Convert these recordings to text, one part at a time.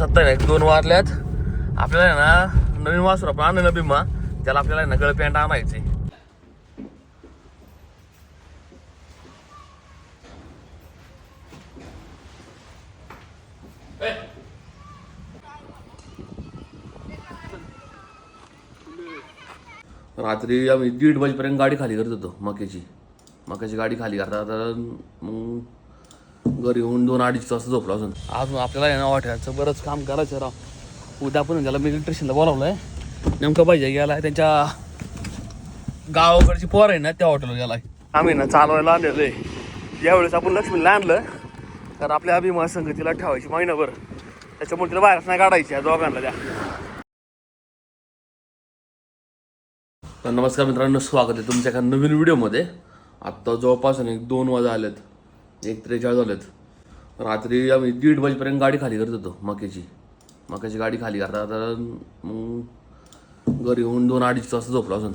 सत्तर नाही दोन वाजल्यात आपल्याला आहे ना नवीन वासरू आपण आणलं ना भीमा त्याला आपल्याला ना गळ पॅन्ट आणायचे रात्री आम्ही दीड वाजेपर्यंत गाडी खाली करत होतो मक्याची. मक्याची गाडी खाली करता तर मग घरी येऊन दोन अडीच तास झोपलो अजून. अजून आपल्याला आहे ना वाटायचं बरंच काम करायचं राव. उद्या पण त्याला मी इलेक्ट्रिशियनला बोलावलं आहे नेमकं पाहिजे गेला त्यांच्या गावाकडची पोर आहे ना त्या हॉटेलवर गेला आम्ही ना चालवायला आलेलो आहे. यावेळेस आपण लक्ष्मीला आणलं तर आपल्या अभिमान संगतीला ठेवायची महिनाभर. त्याच्यामुळे तिला बाहेरच नाही काढायची या दोघांना त्या तर नमस्कार मित्रांनो स्वागत आहे तुमच्या एका नवीन व्हिडिओमध्ये आत्ता जवळपास एक दोन वाजा आलेत. एक त्रेचाळीस झालेत. रात्री आम्ही दीड वाजेपर्यंत गाडी खाली करत होतो मक्याची. मक्याची गाडी खाली करता तर मग घरी येऊन दोन अडीच वाजता झोपलो असून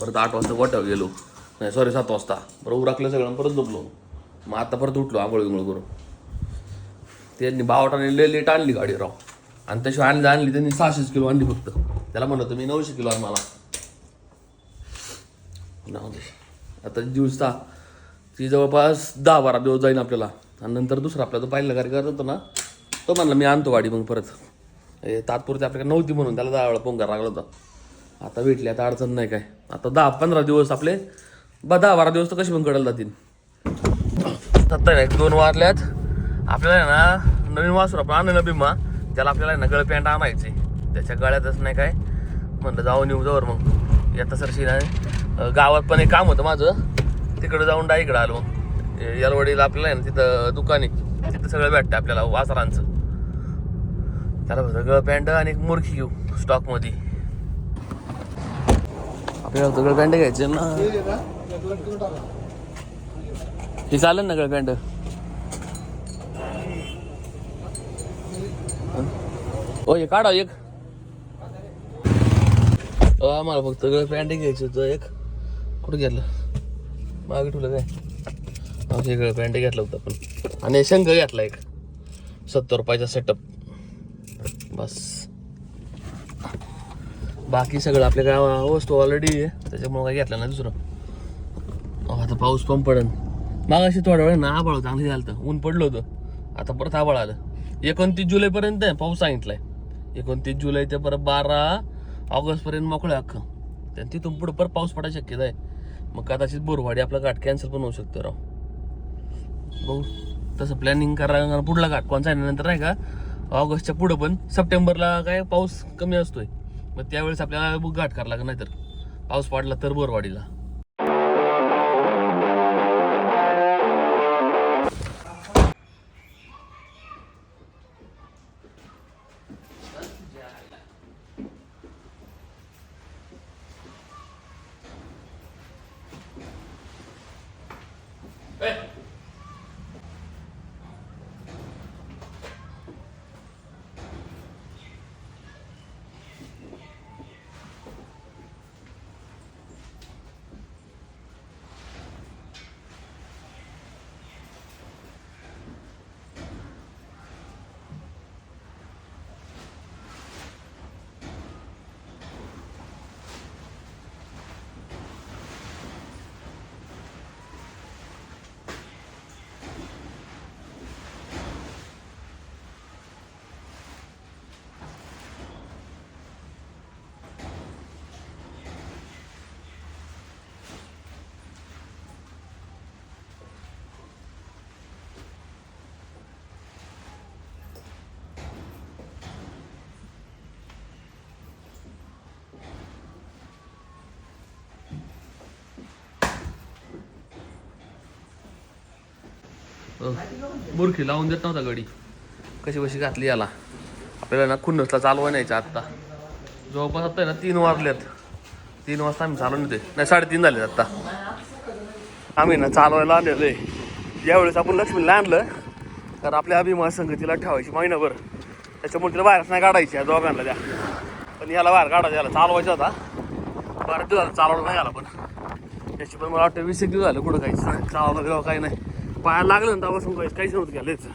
परत आठ वाजता गोट्यावर गेलो. नाही सॉरी सात वाजता. बरं उरकलं सगळं परत झोपलो. मग आता परत उठलो आंघोळ गिंघोळ करून. त्यांनी बावटाने लय लेट आणली गाडी राव. आणि त्याशिवाय आणली आणली त्यांनी सहाशेच किलो आणली फक्त. त्याला म्हणलं होतं मी नऊशे किलो आण मला. आता दिवसा ती जवळपास दहा बारा दिवस जाईन आपल्याला. आणि नंतर दुसरा आपला जो पाहिला कार्य करत होतो ना तो म्हणला मी आणतो गाडी मग परत. हे तात्पुरती आपल्याकडे नव्हती म्हणून त्याला दहा वेळा पोंगा लागला होता. आता भेटली आता अडचण नाही काय. आता दहा पंधरा दिवस आपले बा दहा बारा दिवस तर कशी पण कडेल जातील. आता एक दोन वाजल्यात. आपल्याला आहे ना नवीन वासरू आपण आणलं ना भीमा. त्याला आपल्याला आहे ना गळ पॅन्ट आणायची त्याच्या गळ्यातच नाही काय. म्हणलं जाऊन येऊ जवळ मग. येता सरशी नाही गावात पण एक काम होतं माझं. तिकडं जाऊन डाईकडं आलो. यालवडीला आपल्याला आहे ना तिथं दुकाने तिथं सगळं भेटतं आपल्याला वासरांचं. त्याला सगळं पॅन्ट आणि एक मुरखी घेऊ स्टॉकमध्ये. आपल्याला सगळं पॅन्ट घ्यायचे ना. हे चालेल ना गळ पॅन्ट? ओ हे काढा एक. आम्हाला फक्त गळ पॅन्ट घ्यायचं होतं एक. कुठं गेलं? मागे ठेवलं काय? हा पॅन्ट घेतलं होतं आपण आणि शंख घेतला एक. सत्तर रुपयाचा सेटअप बस. बाकी सगळं आपल्या काय वस्तू ऑलरेडी आहे. त्याच्यामुळे काय घेतलं ना दुसरं. अहो, आता पाऊस पण पडन. मागाशी थोड्या वेळ ना आबाळ चांगली झालं ऊन पडलं होतं. आता परत आबाळ आलं. एकोणतीस जुलैपर्यंत आहे पाऊस सांगितलाय. एकोणतीस जुलै ते परत बारा ऑगस्टपर्यंत मोकळं आहे अख्खं. तिथून पुढं परत पाऊस पडायची शक्यता आहे. मग कदाचित बोरवाडी आपला घाट कॅन्सल पण होऊ शकतो राव. बघू. तसं प्लॅनिंग करा पुढला घाट कोणचा आहे नंतर नाही का? ऑगस्टच्या पुढं पण. सप्टेंबरला काय पाऊस कमी असतोय. मग त्यावेळेस आपल्याला घाट करायला लागेल नाहीतर. पाऊस पडला तर बोरवाडीला. बुरखी लावून देत नव्हता गडी. कशी कशी घातली याला. आपल्याला ना खुन्नसला चालवा न्यायचं आत्ता. जवळपास आत्ता आहे ना तीन वाजल्यात तीन वाजता आम्ही चालवून येते नाही साडेतीन झालेत आत्ता. आम्ही ना चालवायला आलेलो आहे यावेळेस आपण लक्ष्मीला आणलं. तर आपल्या अभिमान संगतीला ठेवायची महिनाभर. त्याच्यामुळे तिला बाहेरच नाही काढायची या दोघांना त्या. पण याला बाहेर काढायचं याला चालवायचा होता बरं दिवस झालं चालवलं नाही आला पण. त्याची पण मला वाटतं वीस एक दिवस झालं कुठं काहीच. नाही चालवलं काही नाही. पायाला लागलं ना तेव्हापासून काहीच काहीच नव्हतं गेलंच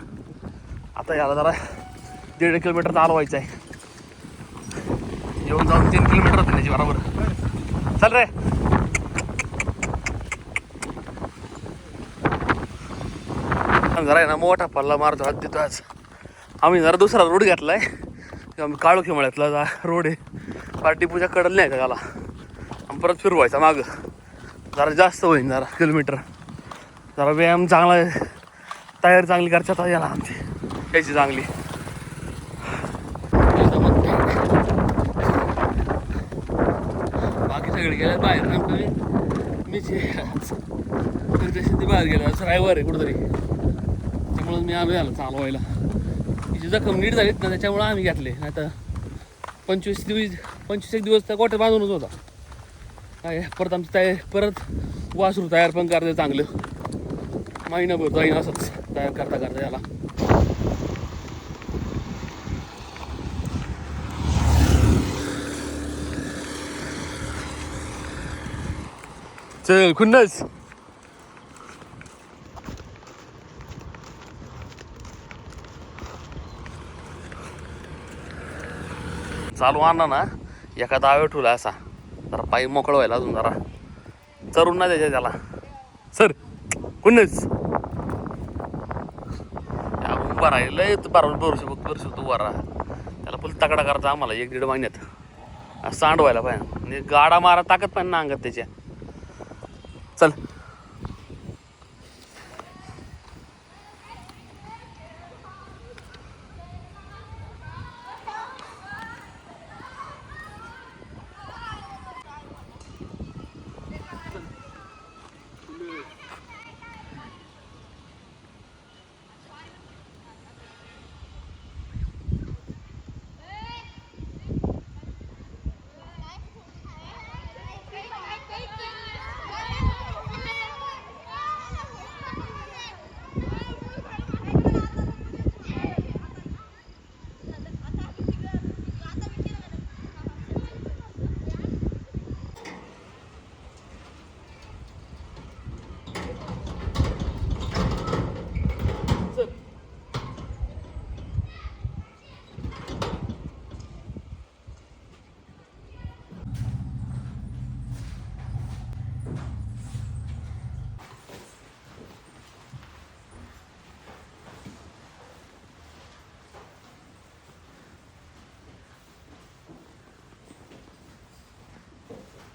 आता याला जरा दीड किलोमीटर चालवायचं आहे. येऊन जाऊन तीन किलोमीटर होते त्याची बरोबर. चल रे. जरा आहे ना मोठा पल्ला मारतो हात देतो आज. आम्ही जरा दुसरा रोड घेतलाय. आम्ही काळू खेमळ्यातला जा रोड आहे. पार्टी पूजा कडल नाही का त्याला आम्ही परत फिरवायचा माग. जरा जास्त होईल जरा किलोमीटर. जरा व्यायाम चांगला तयार तयारी चांगली करतात हो याला आमची. त्याची चांगली? बाकी सगळे गेले बाहेर नेमकं मीच ते बाहेर गेला. असं रायवर आहे कुठंतरी. त्यामुळं मी आलो याला चालवायला तिची जखम नीट झालीत ना त्याच्यामुळं आम्ही घेतले. नाही तर पंचवीस दिवस पंचवीस एक दिवस त्या गोट्या बांधूनच होता. काय परत आमचं तयार परत वासरू तयार पण करते चांगलं. महिनाभर जाईन असंच तयार करता करता याला. चल खुन्नस. चालू आणा ना एका दावे ठेवला असा. जरा पायी मोकळं व्हायला अजून जरा. चरून ना त्याच्या त्याला. सर कुणच उभा राहिलंय बारा वर्ष वर्ष तू उभा राहा त्याला फुल तकडा करायचा आम्हाला एक दीड महिन्यात. सांडवायला पाहिजे. गाडा मारा ताकद पाहिजे ना अंगात त्याच्या. चल.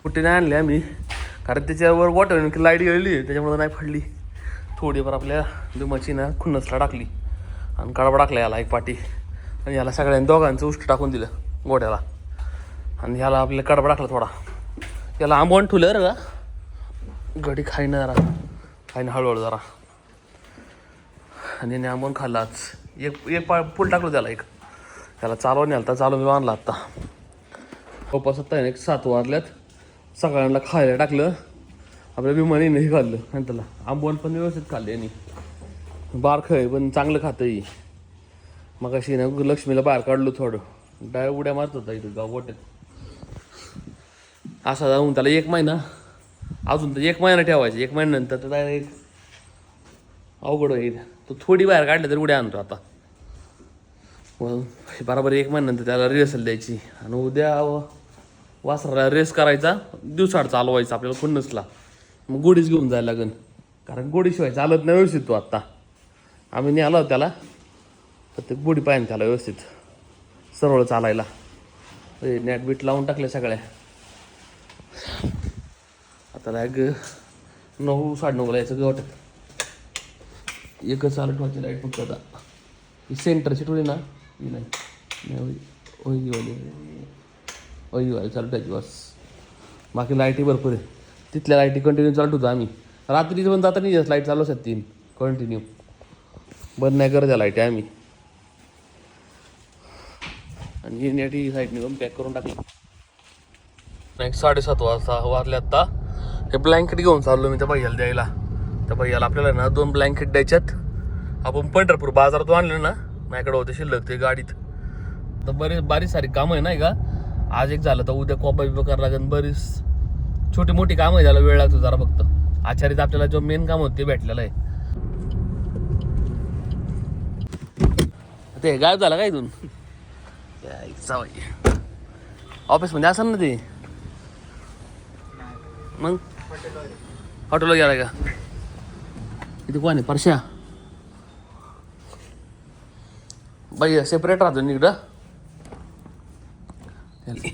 कुठे नाही आणली आम्ही. कारण त्याच्यावर वॉटर की लाइट गेलेली त्याच्यामुळे नाही पडली थोडीफार आपल्या दुमाची ना खुन्नसला टाकली. आणि कडबा टाकला याला एक पाटी. आणि याला सगळ्यांनी दोघांचं उष्ट टाकून दिलं गोड्याला. आणि ह्याला आपल्याला कडबा टाकला थोडा. याला आंबवण ठेवलं रे का घडी खाईन जरा. खाईन हळूहळू जरा. आणि याने आंबवण खाल्लाच एक एक पा फुल टाकलं त्याला एक. त्याला चालवून आलता चालवून मी बांधला आत्ता पप्पा सत्ता एक सात वाजल्यात सगळ्यांना खायला टाकलं. आपल्या विमानीनं हे खाल्लं आणि त्याला आंबवण पण व्यवस्थित खाल्ले आणि बारखं आहे पण चांगलं खातं ही. मग अशी ना लक्ष्मीला बाहेर काढलो थोडं. डाय उड्या मारत होता इथं गाव गोट्यात असा जाऊन त्याला एक महिना अजून तर एक महिना ठेवायचा. एक महिन्यानंतर तर डायरेक्ट अवघड होईल. तो थोडी बाहेर काढलं तरी उड्या आणतो आता. मग बरोबर एक महिन्यानंतर त्याला रिहर्सल द्यायची. आणि उद्या वासराला रेस करायचा दिवसाड चालवायचा आपल्याला खुन्नसला. मग गोडीच घेऊन जायला लागेल कारण गोडीशिवाय चालत नाही व्यवस्थित तो आत्ता आम्ही नेला त्याला तर ते गोडी पाहिजे त्याला व्यवस्थित सरळ चालायला. ए, नेट बीट लावून टाकल्या सगळ्या. आता लाग नऊ साडेनऊला यायचं गवट एकच चालत ठेवायची लाइट फक्त आता. ही सेंटरची टोळी ना. ही नाही. नाही होई होई वाली होई चालू ठेवायची बस बाकी लाईटी भरपूर आहे. तिथल्या लाईटी कंटिन्यू चालू होतो आम्ही. रात्री पण जाता नाही लाइट चालू असतात तीन. कंटिन्यू बंद नाही करत त्या लाईटी आम्ही. आणि ही नेटी साईड निघून पॅक करून टाकली. एक साडेसात वाजता वाजले आत्ता हे ब्लँकेट घेऊन चाललो मी त्या भैयाला द्यायला. त्या भैयाला आपल्याला ना दोन ब्लँकेट द्यायच्यात. आपण पंढरपूर बाजारातून आणलं ना माझ्याकडे होते शिल्लक ते गाडीत. तर बरेच बारीक सारी कामं आहे नाही का? आज एक झालं तर उद्या कॉपा बिपा करावं लागेल बरीच छोटी मोठी कामं आहे वेळ लागतो जरा फक्त. आचार्यात आपल्याला जो मेन काम होतं ते भेटलेलं आहे. ते गायब झालं काय इथून? जावाई ऑफिसमध्ये असेल ना ते? मग? हॉटेलला गेला का? इथे कोण आहे? परश्या? बाई सेपरेट राहतो इकडं. इकडं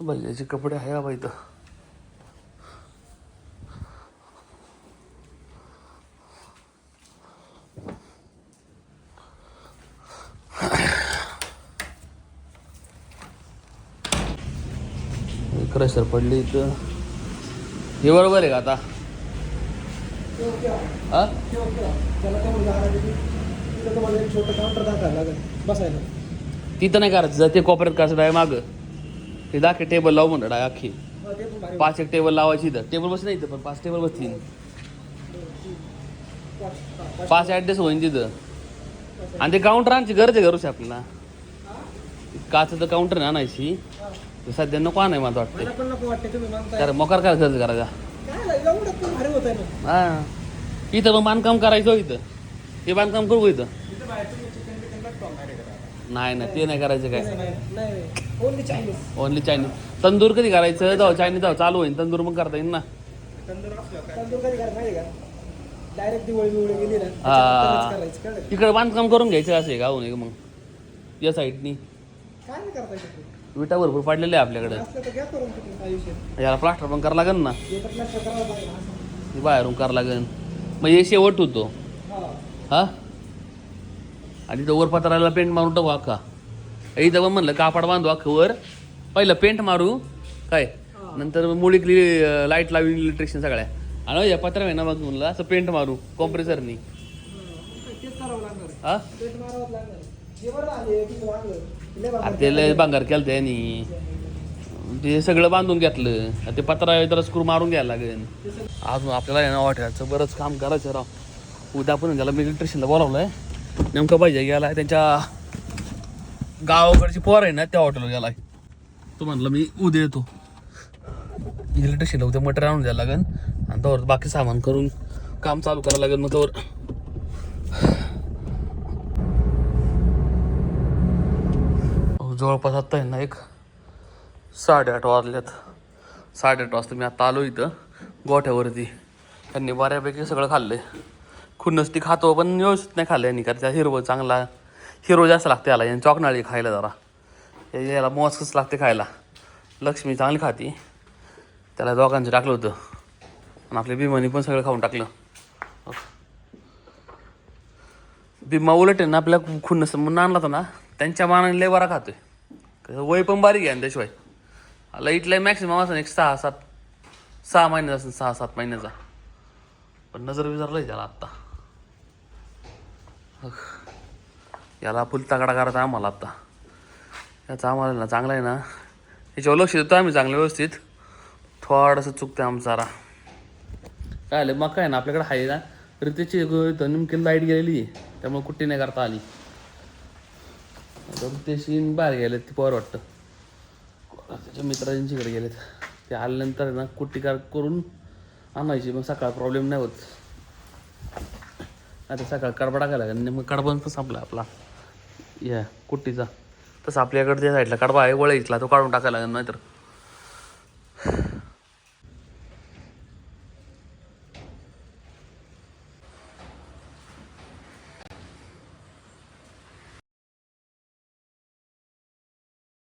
बल्ल्याचे कपडे आहे बाबा इथं. क्रशर पडली इथं. हे बरोबर आहे का आता? हा? त्याला काय म्हणजे आला एक छोटं काउंटर दाखवायला लागेल बसायला तिथं नाही करायचं. ते कोपऱ्यात करायचं आहे मागं. ते दाखे टेबल लावू म्हणत आहे अख्खी. पाच एक टेबल लावायची इथं. टेबल बस नाही इथं पण पाच टेबल बसतील. पाच ॲडजस्ट होईन तिथं. आणि ते काउंटर आणायची गरज आहे करूशी आपल्याला काचचं काउंटर आणायची. ते सध्या नको आणाय मला वाटतं तर मोकार काय खर्च करायचा? नाही, हा. इथं मग बांधकाम करायचं इथं. हे बांधकाम करू इथं तिथं बाहेर तुम्ही चिकन बिकन लागतो आम्हाला नाही नाही. ते नाही करायचं काय? नाही नाही. Only Chinese only Chinese tandoor कधी करायचं? जाऊ चायनीज जाऊ. चालू होईल तंदूर मग करता येईल ना. तंदूर तंदूर कधी करायचं माहिती का? डायरेक्ट दिवाळी बिवळी गेली ना हा. त्याच्यानंतरच करायचं कळलं का? तिकडे बांधकाम करून घ्यायचं असं आहे का? हो मग? या साईडनी. काय नाही करता येत विटा भरपूर पडलेले आहे आपल्याकडे. असलं तर घ्या करून तिकडे काय विषय याला प्लास्टर पण करावं लागेल ना. लक्ष करावं लागेल. हे बाहेरून करावं लागेल मग हे शेवट होतो. हा. हा? आणि इथं वर पत्राला पेंट मारून टाकू अख्खा. इथं पण म्हणलं कापड बांधू अख्खं वर पहिलं पेंट मारू. काय? नंतर मुळीतली लाइट लावी इलेक्ट्रिशियन सगळ्या. आणि या पत्रा आहे ना मग म्हणलं असं पेंट मारू कॉम्प्रेसरनी हा. अरे ते भांगार केलं त्यांनी ते सगळं बांधून घेतलं. आता ते पत्रा तर स्क्रू मारून घ्यायला लागेल. अजून आपल्याला ना हॉटेलचं बरंच काम करायचं राव. उद्या पण त्याला मी इलेक्ट्रिशियनला बोलावलंय नेमकं पाहिजे गेलाय त्यांच्या गावाकडची पोर आहे ना त्या हॉटेलवर गेलाय. तो म्हणलं मी उद्या येतो. इलेक्ट्रिशियनला उद्या मटर आणून द्यायला लागेल आणि त्यावर बाकी सामान करून काम चालू करायला लागेल मग त्यावर अहो, जवळपास आत्ता आहे ना एक साडेआठ वाजल्यात. साडेआठ वाजता मी आता आलो इथं गोठ्यावरती. त्यांनी बऱ्यापैकी सगळं खाल्लं आहे ती खातो पण व्यवस्थित नाही खाल्ल्याने का कारण त्या हिरवं चांगला हिरो जास्त लागते याला यांनी चॉकनाळी खायला जरा. याला मोसकच लागते खायला. लक्ष्मी चांगली खाती. त्याला दोघांचं टाकलं होतं. आणि आपल्या भीमानी पण सगळं खाऊन टाकलं. भीमा उलट आहे ना आपल्या खुन्नस म्हणून आणला होता ना त्यांच्या मानाने लय बरा खातोय. कसं वय पण बारीक आहे आणि त्याशिवाय. आला इथला मॅक्सिमम असं एक सहा सात सहा महिन्याचा असेल सहा सात महिन्याचा. पण नजर विचारलं त्याला आत्ता. याला फुल तगडा करायचा आम्हाला आत्ता याचा आम्हाला ना चांगला आहे ना. याच्यावर लक्ष देतो आम्ही चांगलं व्यवस्थित. थोडंसं चुकतं आमचा जरा. काय आलं मग काय ना आपल्याकडे आहे ना. रितेची नेमकी लाइट गेलेली त्यामुळे कुठे नाही करता आली. रितेशी बाहेर गेलेत ते पोर वाटतं. त्याच्या मित्रांच्याकडे गेलेत. ते आल्यानंतर ना कुट्टी कार करून आणायची. मग सकाळ प्रॉब्लेम नाही होत. आता सकाळ कडबा टाकायला लागेल मग कडबन पण संपला आपला. या कुट्टीचा. तसं आपल्याकडे त्या साईडला कडबा आहे वळायचला तो काढून टाकायला लागेल नाहीतर.